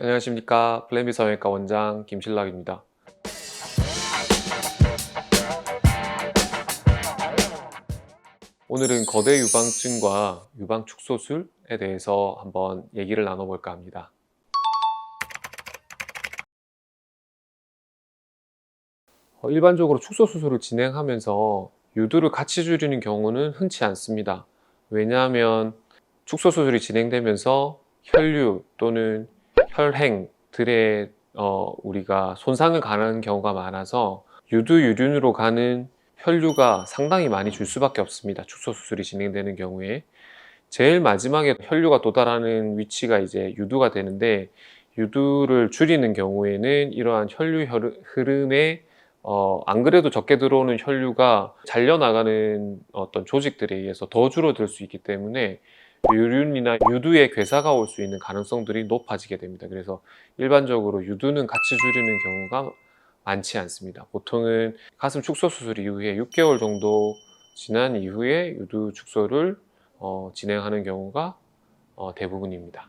안녕하십니까 플랜비 성형외과 원장 김신락입니다. 오늘은 거대 유방증과 유방 축소술에 대해서 한번 얘기를 나눠볼까 합니다. 어, 일반적으로 축소 수술을 진행하면서 유두를 같이 줄이는 경우는 흔치 않습니다. 왜냐하면 축소 수술이 진행되면서 혈류 또는 혈행들의 어, 우리가 손상을 가는 경우가 많아서 유두 유륜으로 가는 혈류가 상당히 많이 줄 수밖에 없습니다. 축소 수술이 진행되는 경우에 제일 마지막에 혈류가 도달하는 위치가 이제 유두가 되는데 유두를 줄이는 경우에는 이러한 혈류 혈- 흐름에 어, 안 그래도 적게 들어오는 혈류가 잘려 나가는 어떤 조직들에 의해서 더 줄어들 수 있기 때문에 유륜이나 유두에 괴사가 올 수 있는 가능성들이 높아지게 됩니다. 그래서 일반적으로 유두는 같이 줄이는 경우가 많지 않습니다. 보통은 가슴 축소 수술 이후에 6개월 정도 지난 이후에 유두 축소를 어, 진행하는 경우가 어, 대부분입니다.